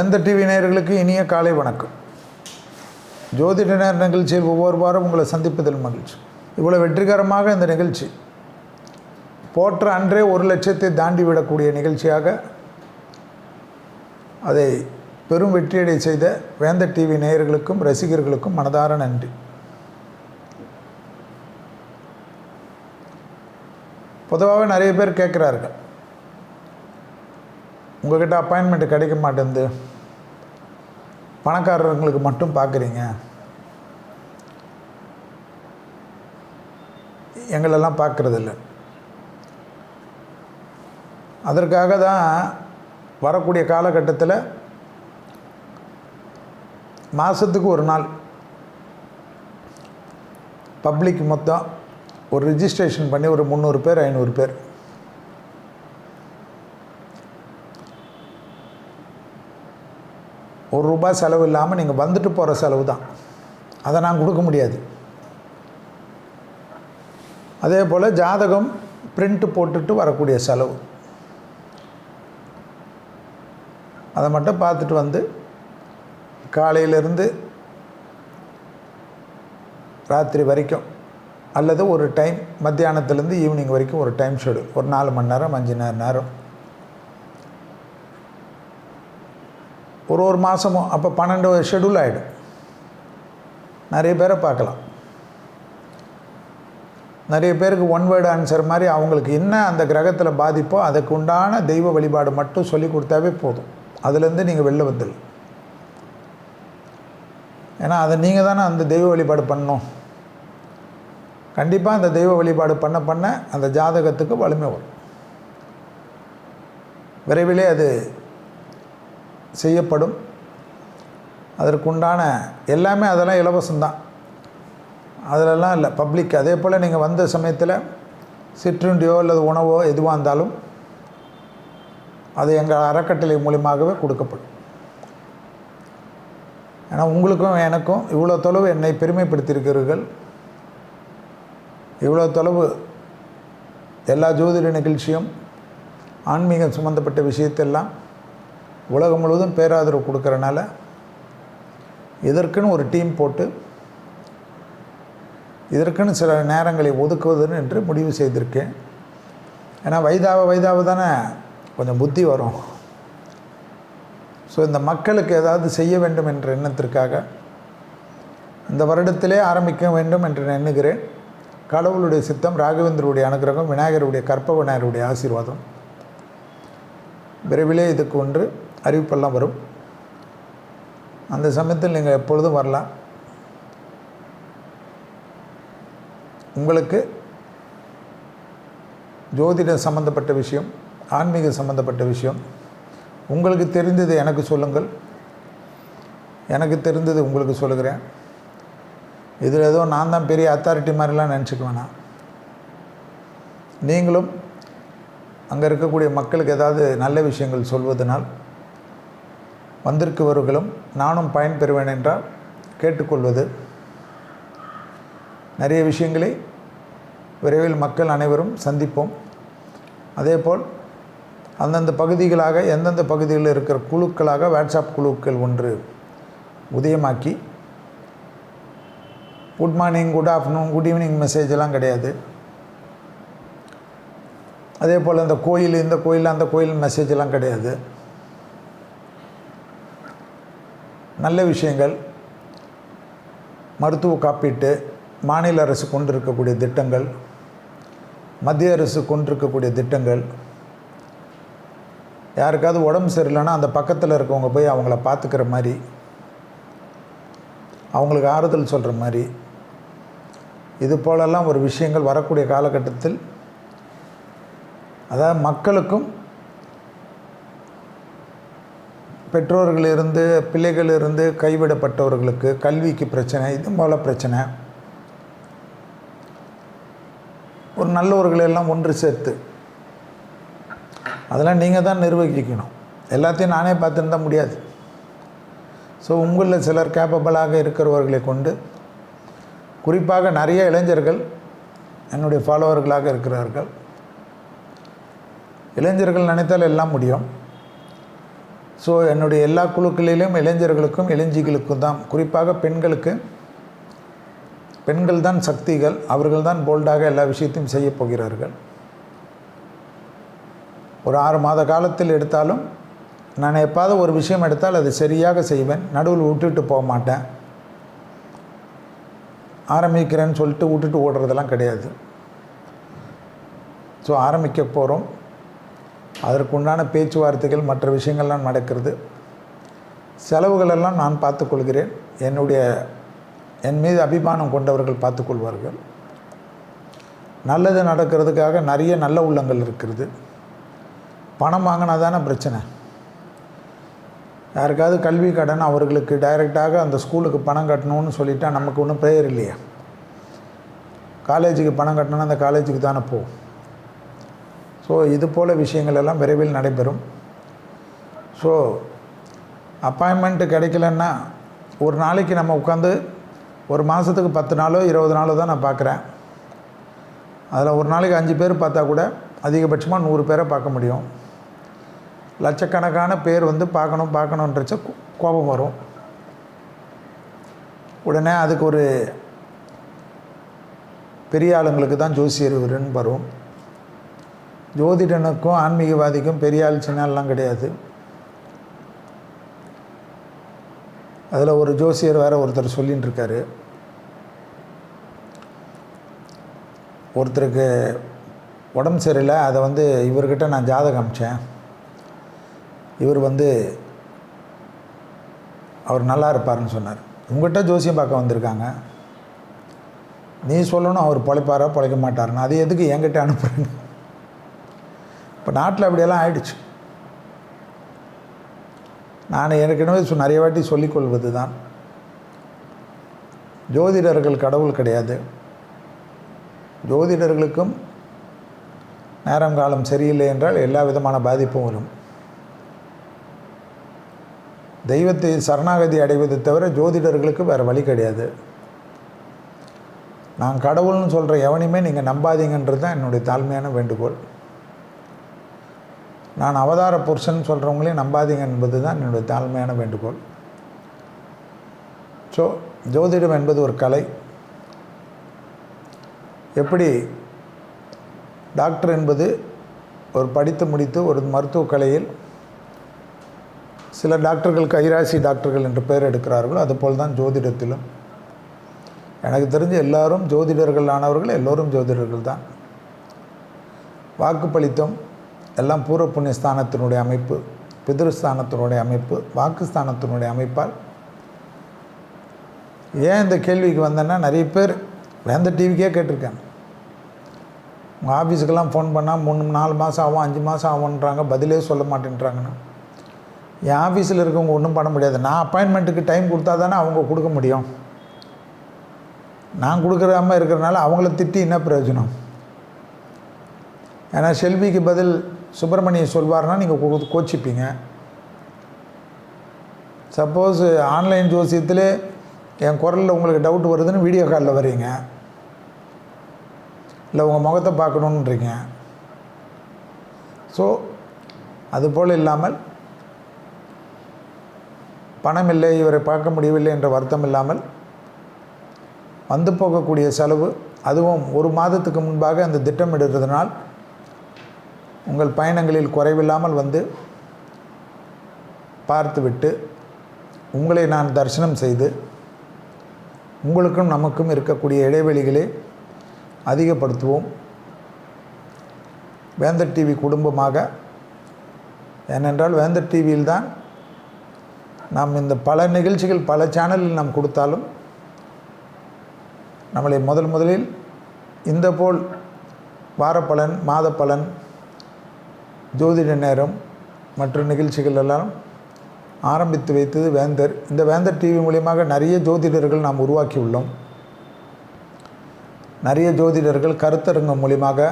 வேந்த TV நேயர்களுக்கு இனிய காலை வணக்கம். ஜோதிட நேர் நிகழ்ச்சியில் ஒவ்வொரு வாரம் உங்களை சந்திப்பதில் மகிழ்ச்சி. இவ்வளோ வெற்றிகரமாக இந்த நிகழ்ச்சி போற்ற அன்றே ஒரு லட்சத்தை தாண்டி விடக்கூடிய நிகழ்ச்சியாக அதை பெரும் வெற்றியடை செய்த வேந்த டிவி நேயர்களுக்கும் ரசிகர்களுக்கும் மனதார நன்றி. பொதுவாகவே நிறைய பேர் கேட்குறார்கள். உங்ககிட்ட அப்பாயின்மெண்ட் கிடைக்க மாட்டேங்குது பணக்காரங்களுக்கு மட்டும் பார்க்குறீங்க. எங்களெல்லாம் பார்க்குறதில்ல. அதற்காக தான் வரக்கூடிய காலகட்டத்தில் மாதத்துக்கு ஒரு நாள் பப்ளிக் மொத்தம் ஒரு ரிஜிஸ்ட்ரேஷன் பண்ணி ஒரு முந்நூறு பேர் ஐநூறு பேர். ஒரு ரூபாய் செலவு இல்லாமல் நீங்கள் வந்துட்டு போகிற செலவு தான் அதை நான் கொடுக்க முடியாது. அதே போல் ஜாதகம் பிரிண்ட்டு போட்டுட்டு வரக்கூடிய செலவு. அதை மட்டும் பார்த்துட்டு வந்து காலையிலேருந்து ராத்திரி வரைக்கும் அல்லது ஒரு டைம் மத்தியானத்துலேருந்து ஈவினிங் வரைக்கும் ஒரு டைம் ஷெடியூல் ஒரு நாலு மணி நேரம் அஞ்சு நேரம் நேரம். ஒரு ஒரு மாதமும் அப்போ பன்னெண்டு ஷெடியூல் ஆகிடும் நிறைய பேரை பார்க்கலாம். நிறைய பேருக்கு ஒன் வேர்டு ஆன்சர் மாதிரி அவங்களுக்கு என்ன அந்த கிரகத்தில் பாதிப்போ அதுக்கு உண்டான தெய்வ வழிபாடு மட்டும் சொல்லி கொடுத்தாவே போதும். அதுலேருந்து நீங்கள் வெளில வந்துடலாம் ஏன்னா அதை நீங்கள் தானே அந்த தெய்வ வழிபாடு பண்ணணும். கண்டிப்பாக அந்த தெய்வ வழிபாடு பண்ண பண்ண அந்த ஜாதகத்துக்கு வலிமை வரும். விரைவிலே அது செய்யப்படும். அதற்குண்டான எல்லாமே அதெல்லாம் இலவசம்தான். அதிலெல்லாம் இல்லை பப்ளிக் அதே போல் நீங்கள் வந்த சமயத்தில் சிற்றுண்டியோ அல்லது உணவோ எதுவாக இருந்தாலும் அது எங்கள் அறக்கட்டளை மூலியமாகவே கொடுக்கப்படும். ஏன்னா உங்களுக்கும் எனக்கும் இவ்வளோ தொலைவு என்னை பெருமைப்படுத்தியிருக்கிறீர்கள். இவ்வளோ தொலைவு எல்லா ஜோதிட நிகழ்ச்சியும் ஆன்மீகம் சம்மந்தப்பட்ட விஷயத்தெல்லாம் உலகம் முழுவதும் பேராதரவு கொடுக்குறனால இதற்குன்னு ஒரு டீம் போட்டு இதற்குன்னு சில நேரங்களை ஒதுக்குவதுன்னு என்று முடிவு செய்திருக்கேன். ஏன்னா வைதாவை வைதாவ தானே கொஞ்சம் புத்தி வரும். ஸோ இந்த மக்களுக்கு ஏதாவது செய்ய வேண்டும் என்ற எண்ணத்திற்காக இந்த வருடத்திலே ஆரம்பிக்க வேண்டும் என்று நான் எண்ணுகிறேன். கடவுளுடைய சித்தம் ராகவேந்தருடைய அனுகிரகம் விநாயகருடைய கற்ப விநாயகருடைய ஆசீர்வாதம். விரைவிலே இதுக்கு ஒன்று. அறிவிப்பெல்லாம் வரும். அந்த சமயத்தில் நீங்கள் எப்பொழுதும் வரலாம். உங்களுக்கு ஜோதிடம் சம்மந்தப்பட்ட விஷயம் ஆன்மீக சம்மந்தப்பட்ட விஷயம். உங்களுக்கு தெரிந்தது எனக்கு சொல்லுங்கள். எனக்கு தெரிந்தது உங்களுக்கு சொல்லுகிறேன். இதில் ஏதோ நான் தான் பெரிய அத்தாரிட்டி மாதிரிலாம் நினச்சிக்க வேணாம். நீங்களும் அங்கே இருக்கக்கூடிய மக்களுக்கு ஏதாவது நல்ல விஷயங்கள் சொல்வதனால் வந்திருக்கவர்களும் நானும் பயன்பெறுவேன் என்றால் கேட்டுக்கொள்வது. நிறைய விஷயங்களை விரைவில் மக்கள் அனைவரும் சந்திப்போம். அதேபோல் அந்தந்த பகுதிகளாக எந்தெந்த பகுதிகளில் இருக்கிற குழுக்களாக வாட்ஸ்அப் குழுக்கள் ஒன்று உதயமாக்கி good morning good afternoon good evening message எல்லாம் கிடையாது. அதே போல் இந்த கோயில் இந்த கோயில் அந்த கோயில் மெசேஜ் எல்லாம் கிடையாது. நல்ல விஷயங்கள் மருத்துவ காப்பீட்டு மாநில அரசு கொண்டிருக்கக்கூடிய திட்டங்கள் மத்திய அரசு கொண்டிருக்கக்கூடிய திட்டங்கள். யாருக்காவது உடம்பு சரியில்லைன்னா அந்த பக்கத்தில் இருக்கவங்க போய் அவங்கள பார்த்துக்கிற மாதிரி அவங்களுக்கு ஆறுதல் சொல்கிற மாதிரி. இது போலெல்லாம் ஒரு விஷயங்கள் வரக்கூடிய காலகட்டத்தில் அதாவது மக்களுக்கும் பெற்றோர்களிருந்து பிள்ளைகளிருந்து கைவிடப்பட்டவர்களுக்கு கல்விக்கு பிரச்சனை இது போல் பிரச்சனை. ஒரு நல்லவர்கள் எல்லாம் ஒன்று சேர்த்து அதெல்லாம் நீங்கள் தான் நிர்வகிக்கணும். எல்லாத்தையும் நானே பார்த்துருந்தா முடியாது. ஸோ உங்களில் சிலர் கேப்பபிளாக இருக்கிறவர்களை கொண்டு குறிப்பாக நிறைய இளைஞர்கள் என்னுடைய ஃபாலோவர்களாக இருக்கிறார்கள். இளைஞர்கள் நினைத்தால் எல்லாம் முடியும். ஸோ என்னுடைய எல்லா குழுக்களிலும் இளைஞர்களுக்கும் இளைஞிகளுக்கும் தான் குறிப்பாக பெண்களுக்கு பெண்கள் தான் சக்திகள் அவர்கள் தான் போல்டாக எல்லா விஷயத்தையும் செய்ய போகிறார்கள். ஒரு ஆறு மாத காலத்தில் எடுத்தாலும் நான் எப்பாவது ஒரு விஷயம் எடுத்தால் அது சரியாக செய்வேன் நடுவில் விட்டுட்டு போக மாட்டேன். ஆரம்பிக்கிறேன்னு சொல்லிட்டு விட்டுட்டு ஓடுறதெல்லாம் கிடையாது. ஸோ ஆரம்பிக்க போகிறோம் அதற்குண்டான பேச்சுவார்த்தைகள் மற்ற விஷயங்கள்லாம் நடக்கிறது. செலவுகளெல்லாம் நான் பார்த்துக்கொள்கிறேன். என்னுடைய என் மீது அபிமானம் கொண்டவர்கள் பார்த்துக்கொள்வார்கள். நல்லது நடக்கிறதுக்காக நிறைய நல்ல உள்ளங்கள் இருக்கிறது. பணம் வாங்கினா தானே பிரச்சனை. யாருக்காவது கல்வி கடன் அவர்களுக்கு டைரெக்டாக அந்த ஸ்கூலுக்கு பணம் கட்டணும்னு சொல்லிட்டா நமக்கு ஒன்றும் ப்ரேயர் இல்லையா. காலேஜுக்கு பணம் கட்டணும்னா அந்த காலேஜுக்கு தானே போகும். ஸோ இது போல் விஷயங்கள் எல்லாம் விரைவில் நடைபெறும். ஸோ அப்பாயின்மெண்ட்டு கிடைக்கலன்னா ஒரு நாளைக்கு நம்ம உட்காந்து ஒரு மாதத்துக்கு பத்து நாளோ இருபது நாளோ தான் நான் பார்க்குறேன். அதில் ஒரு நாளைக்கு அஞ்சு பேர் பார்த்தா கூட அதிகபட்சமாக நூறு பேரை பார்க்க முடியும். லட்சக்கணக்கான பேர் வந்து பார்க்கணும் பார்க்கணுன்றச்ச கோபம் வரும். உடனே அதுக்கு ஒரு பெரிய ஆளுங்களுக்கு தான் ஜோசியர் வரும். ஜோதிடனுக்கும் ஆன்மீகவாதிக்கும் பெரிய ஆள் சின்ன கிடையாது. அதில் ஒரு ஜோசியர் வேற ஒருத்தர் சொல்லின்னு இருக்காரு ஒருத்தருக்கு உடம்பு சரியில்லை அதை வந்து இவர்கிட்ட நான் ஜாதகம் அமிச்சேன் இவர் வந்து அவர் நல்லா இருப்பாருன்னு சொன்னார். உங்கள்கிட்ட ஜோசியம் பார்க்க வந்திருக்காங்க. நீ சொல்லணும் அவர் பொழைப்பாரா பொழைக்க மாட்டாருன்னு. அது எதுக்கு என்கிட்ட அனுப்புறீங்க இப்போ நாட்டில் அப்படியெல்லாம் ஆயிடுச்சு. நான் ஏற்கனவே நிறைய வாட்டி சொல்லிக்கொள்வது தான் ஜோதிடர்கள் கடவுள் கிடையாது. ஜோதிடர்களுக்கும் நேரம் காலம் சரியில்லை என்றால் எல்லா விதமான பாதிப்பும் வரும். தெய்வத்தை சரணாகதி அடைவதை தவிர ஜோதிடர்களுக்கு வேறு வழி கிடையாது. நான் கடவுள்னு சொல்கிற எவனையுமே நீங்கள் நம்பாதீங்கன்றது தான் என்னுடைய தாழ்மையான வேண்டுகோள். நான் அவதார புருஷன் சொல்கிறவங்களையும் நம்பாதீங்க என்பது தான் என்னுடைய தாழ்மையான வேண்டுகோள். ஸோ ஜோதிடம் என்பது ஒரு கலை. எப்படி? டாக்டர் என்பது ஒரு படித்து முடித்து ஒரு மருத்துவக் கலையில் சில டாக்டர்கள் கைராசி டாக்டர்கள் என்று பெயர் எடுக்கிறார்களோ அதுபோல் தான் ஜோதிடத்திலும். எனக்கு தெரிஞ்ச எல்லாரும் ஜோதிடர்கள் ஆனவர்கள் எல்லோரும் ஜோதிடர்கள் தான். வாக்குப்பளித்தம். எல்லாம் பூர்வ புண்ணிய ஸ்தானத்தினுடைய அமைப்பு பிதிருஸ்தானத்தினுடைய அமைப்பு வாக்குஸ்தானத்தினுடைய அமைப்பால். ஏன் இந்த கேள்விக்கு வந்தேன்னா நிறைய பேர் வேந்த டிவிக்கே கேட்டிருக்கேன். உங்கள் ஆஃபீஸுக்கெல்லாம் ஃபோன் பண்ணால் மூணு நாலு மாதம் ஆகும் அஞ்சு மாதம் ஆகுன்றாங்க பதிலே சொல்ல மாட்டேன்றாங்கண்ணா என் ஆஃபீஸில் இருக்கவங்க ஒன்றும் பண்ண முடியாது. நான் அப்பாயின்மெண்ட்டுக்கு டைம் கொடுத்தா தானே அவங்க கொடுக்க முடியும். நான் கொடுக்குறாம இருக்கிறனால அவங்கள திட்டி என்ன பிரயோஜனம்? ஏன்னா செல்விக்கு பதில் சுப்பிரமணிய சொல்வார்னா நீங்கள் கோச்சிப்பீங்க. சப்போஸ் ஆன்லைன் ஜோசியத்திலே என் குரலில் உங்களுக்கு டவுட் வருதுன்னு வீடியோ காலில் வரீங்க இல்லை உங்கள் முகத்தை பார்க்கணுன்றீங்க. ஸோ அதுபோல் இல்லாமல் பணம் இல்லை இவரை பார்க்க முடியவில்லை என்ற வருத்தம் இல்லாமல் வந்து போகக்கூடிய செலவு அதுவும் ஒரு மாதத்துக்கு முன்பாக அந்த திட்டமிடுறதுனால் உங்கள் பயணங்களில் குறைவில்லாமல் வந்து பார்த்துவிட்டு உங்களை நான் தரிசனம் செய்து உங்களுக்கும் நமக்கும் இருக்கக்கூடிய இடைவெளிகளை அதிகப்படுத்துவோம். வேந்தர் டிவி குடும்பமாக ஏனென்றால் வேந்தர் டிவியில் தான் நாம் இந்த பல நிகழ்ச்சிகள் பல சேனலில் நாம் கொடுத்தாலும் நம்மளை முதல் முதலில் இந்த போல் வாரப்பலன் மாத பலன் ஜோதிட நேரம் மற்ற நிகழ்ச்சிகள் எல்லாம் ஆரம்பித்து வைத்தது வேந்தர். இந்த வேந்தர் டிவி மூலியமாக நிறைய ஜோதிடர்கள் நாம் உருவாக்கியுள்ளோம் நிறைய ஜோதிடர்கள் கருத்தரங்கம் மூலியமாக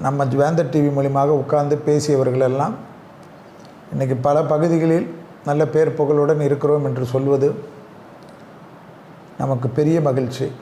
நம்ம வேந்தர் டிவி மூலியமாக உட்கார்ந்து பேசியவர்கள் எல்லாம் இன்றைக்கி பல பகுதிகளில் நல்ல பேர் புகழுடன் இருக்கிறோம் என்று சொல்வது நமக்கு பெரிய மகிழ்ச்சி.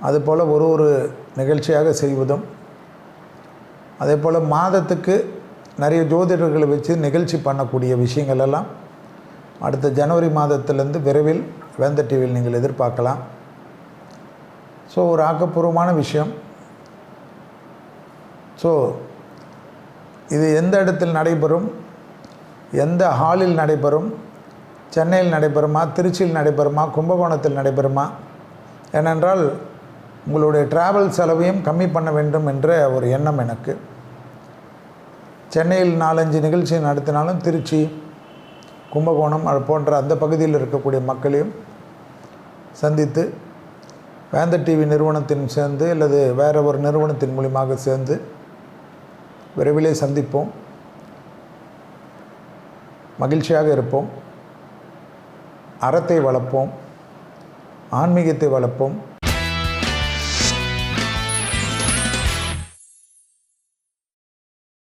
அதுபோல் ஒரு ஒரு நிகழ்ச்சியாக செய்வதும் அதே போல் மாதத்துக்கு நிறைய ஜோதிடர்களை வச்சு நிகழ்ச்சி பண்ணக்கூடிய விஷயங்கள் எல்லாம் அடுத்த ஜனவரி மாதத்திலேருந்து விரைவில் வேந்த டிவியில் நீங்கள் எதிர்பார்க்கலாம். ஸோ ஒரு ஆக்கப்பூர்வமான விஷயம். ஸோ இது எந்த இடத்தில் நடைபெறும்? எந்த ஹாலில் நடைபெறும்? சென்னையில் நடைபெறுமா? திருச்சியில் நடைபெறுமா? கும்பகோணத்தில் நடைபெறுமா? ஏனென்றால் உங்களுடைய டிராவல் செலவையும் கம்மி பண்ண வேண்டும் என்ற ஒரு எண்ணம் எனக்கு. சென்னையில் நாலஞ்சு நிகழ்ச்சி நடத்தினாலும் திருச்சி கும்பகோணம் அது போன்ற அந்த பகுதியில் இருக்கக்கூடிய மக்களையும் சந்தித்து வேந்த டிவி நிறுவனத்தின் சேர்ந்து அல்லது வேறு ஒரு நிறுவனத்தின் மூலியமாக சேர்ந்து விரைவிலே சந்திப்போம். மகிழ்ச்சியாக இருப்போம். அறத்தை வளர்ப்போம். ஆன்மீகத்தை வளர்ப்போம்.